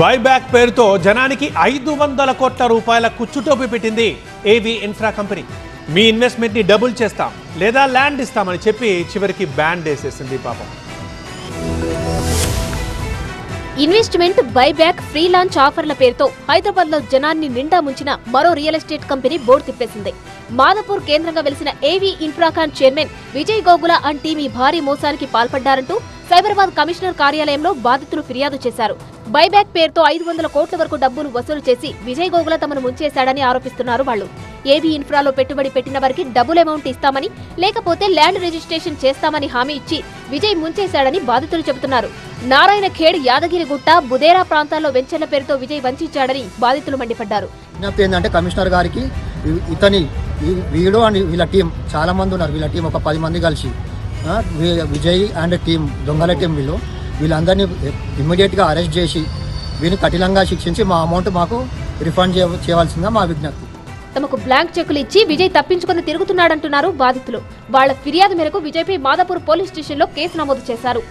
Buyback పేరుతో జనానికి ఐదు వందల కోట్ల రూపాయల కుచ్చుటోపి పెట్టింది ఏవి ఇన్ఫ్రా కంపెనీ మీ ఇన్వెస్ట్మెంట్ని డబుల్ చేస్తాం లేదా ల్యాండ్ ఇస్తామని చెప్పి చివరికి బ్యాండ్ వేసేసింది పాపం. ఇన్వెస్ట్మెంట్ బైబ్యాక్ ఫ్రీ లాంచ్ ఆఫర్ల పేరుతో హైదరాబాద్లో జనాన్ని నిండా ముంచిన మరో రియల్ ఎస్టేట్ కంపెనీ బోర్డు తిప్పేసింది. మాధపూర్ కేంద్రంగా వెలిసిన AV Infracon chairman Vijay Gogula and team ఈ భారీ మోసానికి పాల్పడ్డారంటూ సైబరాబాద్ కమిషనర్ కార్యాలయంలో బాధితులు ఫిర్యాదు చేశారు. బైబ్యాక్ పేరుతో ఐదు వందల కోట్ల వరకు డబ్బులు వసూలు చేసి విజయ్ గోగుల తమను ముంచేశాడని ఆరోపిస్తున్నారు వాళ్ళు. ఏబీ ఇన్ఫ్రాలో పెట్టుబడి పెట్టిన వారికి డబుల్ అమౌంట్ ఇస్తామని లేకపోతే ల్యాండ్ రిజిస్ట్రేషన్ చేస్తామని హామీ ఇచ్చి విజయ్ ముంచేశాడని బాధితులు చెబుతున్నారు. నారాయణ ఖేడ్ యాదగిరిగుట్ట బుదేరా ప్రాంతాల్లో వెంచర్ల పేరుతో విజయ్ వంచాడని బాధితులు మండిపడ్డారు. విజ్ఞప్తి ఏంటంటే కమిషనర్ గారికి ఇతని వీడు అండ్ వీళ్ళ టీం చాలా మంది ఉన్నారు. వీళ్ళ టీం ఒక పది మంది కలిసి విజయ్ అండ్ టీం దొంగల టీం వీళ్ళు. వీళ్ళందరినీ ఇమ్మీడియట్గా అరెస్ట్ చేసి వీరిని కఠినంగా శిక్షించి మా అమౌంట్ మాకు రిఫండ్ చేయ చేయవలసిందిగా మా విజ్ఞప్తి. తమకు బ్లాంక్ చెక్కులు ఇచ్చి విజయ్ తప్పించుకుని తిరుగుతున్నాడంటున్నారు బాధితులు. వాళ్ళ ఫిర్యాదు మేరకు విజయ్పై మాదాపూర్ పోలీస్ స్టేషన్లో కేసు నమోదు చేశారు.